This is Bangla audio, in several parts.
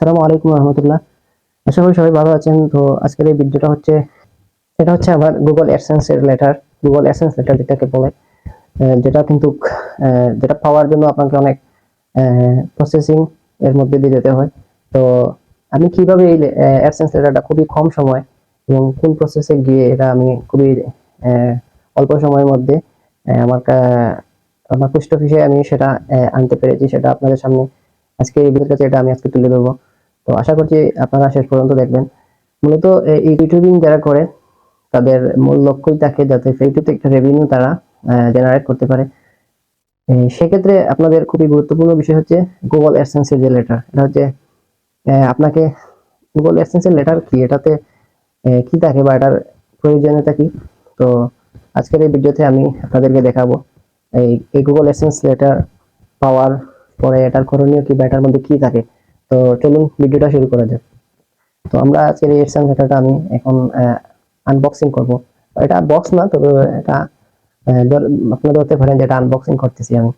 আসসালামু আলাইকুম রহমতুল্লাহ। আশা করি সবাই ভালো আছেন। তো আজকের এই ভিডিওটা হচ্ছে, এটা হচ্ছে আমার গুগল অ্যাডসেন্স এর লেটার গুগল অ্যাডসেন্স লেটার যেটাকে বলে যেটা কিন্তু যেটা পাওয়ার জন্য আপনাকে অনেক প্রসেসিং এর মধ্যে দিয়ে যেতে হয়। তো আমি কীভাবে এই অ্যাডসেন্স লেটারটা খুবই কম সময় এবং কোন প্রসেসে গিয়ে এটা আমি খুবই অল্প সময়ের মধ্যে আমার আমার পোস্ট অফিসে আমি সেটা আনতে পেরেছি, সেটা আপনাদের সামনে আজকে এই ভিডিওর কাছে এটা আমি আজকে তুলে ধরবো। তো আশা করছি আপনারা শেষ পর্যন্ত দেখবেন। মূলত এই ইউটিউবিং যারা করে, তাদের মূল লক্ষ্যই থাকে যাতে ইউটিউব থেকে রেভিনিউ তারা জেনারেট করতে পারে। সেক্ষেত্রে আপনাদের খুবই গুরুত্বপূর্ণ বিষয় হচ্ছে গুগল অ্যাডসেন্সের যে লেটার এটা হচ্ছে আপনাকে গুগল অ্যাডসেন্সের লেটার কি, এটাতে কি থাকে বা এটার প্রয়োজনীয়তা কি? তো আজকের এই ভিডিওতে আমি আপনাদেরকে দেখাবো, এই এই গুগল অ্যাডসেন্স লেটার পাওয়ার পরে এটার করণীয় কি বা এটার মধ্যে কি থাকে। তো চলুন ভিডিওটা শুরু করা যাক। তো আমরা আজকের এই লেটারটা আমি এখন আনবক্সিং করব। এটা বক্স না, তবে এটা আপনারা ধরতে পারেন যে এটা আনবক্সিং করতেছি আমি।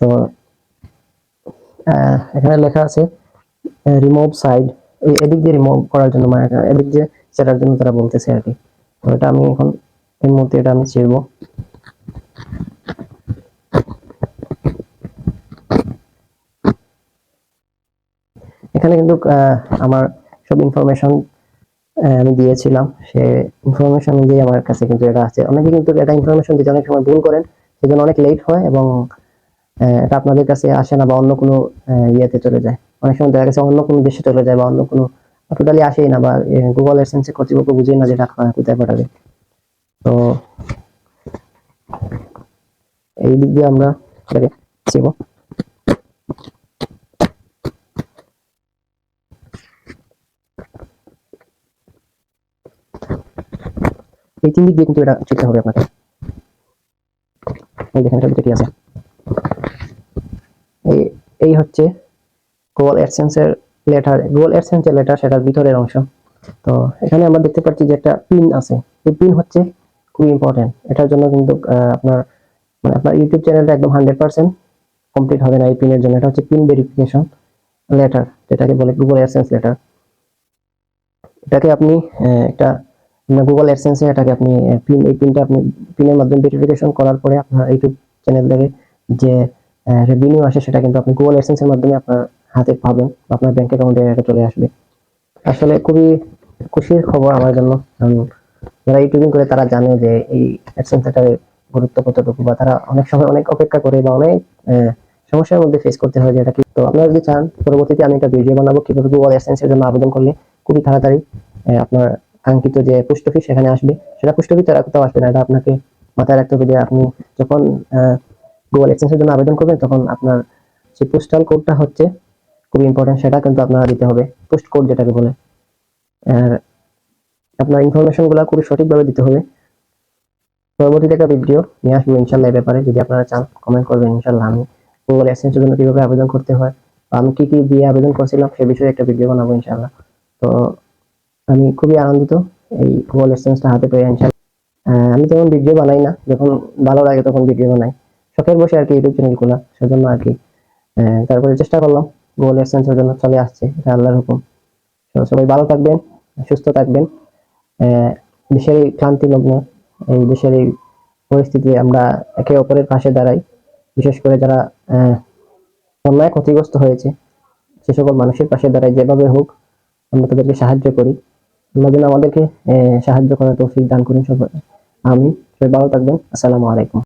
তো এখানে লেখা আছে রিমুভ সাইড এদিক দিয়ে রিমুভ করার জন্য মানে এদিক দিয়ে সেটার জন্য তারা বলতেছে আর কি। তো এটা আমি এখন এই মুহূর্তে এটা আমি ছিড়বো এখানে কিন্তু আমার সব ইনফরমেশন আমি দিয়েছিলাম। সে ইনফরমেশন অনুযায়ী আমার কাছে কিন্তু এটা আছে। অনেকে কিন্তু এটা ইনফরমেশন দিতে অনেক সময় ভুল করেন, সেজন্য অনেক লেট হয় এবং এটা আপনাদের কাছে আসে না বা অন্য কোনো ইয়েতে চলে যায়। অনেক সময় দেখা গেছে অন্য কোনো দেশে চলে যায় বা অন্য কোনো টোটালি আসেই না বা গুগল এসেন্সে কর্তৃপক্ষ বুঝেই না যে টাকা কোথায় পাঠাবে। তো, এই দিক দিয়ে আমরা, এটাকে এই তিন দিক দিয়ে কিন্তু এটা চিনতে হবে আপনাকে। এই দেখেন, এটা কি আছে? এই এই হচ্ছে গুগল অ্যাডসেন্সের লেটার। গুগল অ্যাডসেন্সের লেটার, সেটার ভিতরের অংশ। তো এখানে আমরা দেখতে পাচ্ছি যে একটা পিন আছে। এই পিন হচ্ছে খুবই ইম্পর্টেন্ট এটার জন্য কিন্তু আপনার মানে আপনার ইউটিউব চ্যানেলটা একদম হান্ড্রেড পার্সেন্ট কমপ্লিট হবে না এই পিনের জন্য। এটা হচ্ছে পিন ভেরিফিকেশন লেটার যেটাকে বলে গুগল অ্যাডসেন্স লেটার এটাকে আপনি একটা গুগল অ্যাডসেন্সে এটাকে আপনি পিন এই পিনটা আপনি পিনের মাধ্যমে ভেরিফিকেশন করার পরে আপনার ইউটিউব চ্যানেল থেকে যে রেভিনিউ আসে সেটা কিন্তু আপনি গুগল অ্যাডসেন্সের মাধ্যমে আপনার হাতে পাবেন আপনার ব্যাংক অ্যাকাউন্টে এটা চলে আসবে। আসলে খুবই খুশির খবর আমার জন্য। যারা ইউটিউবিং করে তারা জানে যে এই অ্যাডসেন্সটার গুরুত্ব কতটুকু বা তারা অনেক সময় অনেক অপেক্ষা করে বা অনেক সমস্যার মধ্যে ফেস করতে হয় যেটা কি। তো আপনারা যদি চান, পরবর্তীতে আমি একটা ভিডিও বানাবো কীভাবে গুগল অ্যাডসেন্সের জন্য আবেদন করলে খুবই তাড়াতাড়ি আপনার কাঙ্ক্ষিত যে পোস্ট অফিস সেখানে আসবে, সেটা পোস্ট অফিস তারা কোথাও আসবে না, এটা আপনাকে মাথায় রাখতে হবে যে আপনি যখন গুগল অ্যাডসেন্সের জন্য আবেদন করবেন, তখন আপনার যে পোস্টাল কোডটা হচ্ছে খুবই ইম্পর্টেন্ট সেটা কিন্তু আপনারা দিতে হবে পোস্ট কোড যেটাকে বলে। আর আপনার ইনফরমেশনগুলো খুবই সঠিকভাবে দিতে হবে। পরবর্তীতে একটা ভিডিও নিয়ে আসব ইনশাল্লাহ এই ব্যাপারে, যদি আপনারা চান কমেন্ট করবেন ইনশাল্লাহ আমি গুগল অ্যাডসেন্সের জন্য কীভাবে আবেদন করতে হয় আমি কি কি দিয়ে আবেদন করছিলাম, সে বিষয়ে একটা ভিডিও বানাবো ইনশাল্লাহ। তো আমি খুবই আনন্দিত এই গুগল অ্যাডসেন্সটা হাতে পেয়ে ইনশাল্লাহ আমি তেমন ভিডিও বানাই না। যখন ভালো লাগে তখন ভিডিও বানাই। শখের বসে আর কি ইউটিউব চ্যানেল খোলা সেজন্য আর কি। তারপরে চেষ্টা করলাম গুগল অ্যাডসেন্সের জন্য চলে আসছে, এটা আল্লাহর হুকুম। সবাই ভালো থাকবেন, সুস্থ থাকবেন। দেশের এই ক্লান্তি লগ্নে, এই দেশের এই পরিস্থিতি, আমরা একে অপরের পাশে দাঁড়াই। বিশেষ করে যারা অন্যায় ক্ষতিগ্রস্ত হয়েছে, সে সকল মানুষের পাশে দাঁড়াই, যেভাবে হোক আমরা তাদেরকে সাহায্য করি। আল্লাহ যেন আমাদেরকে সাহায্য করার তৌফিক দান করুন সবাই। আমি সবাই ভালো থাকবেন। আসসালামু আলাইকুম।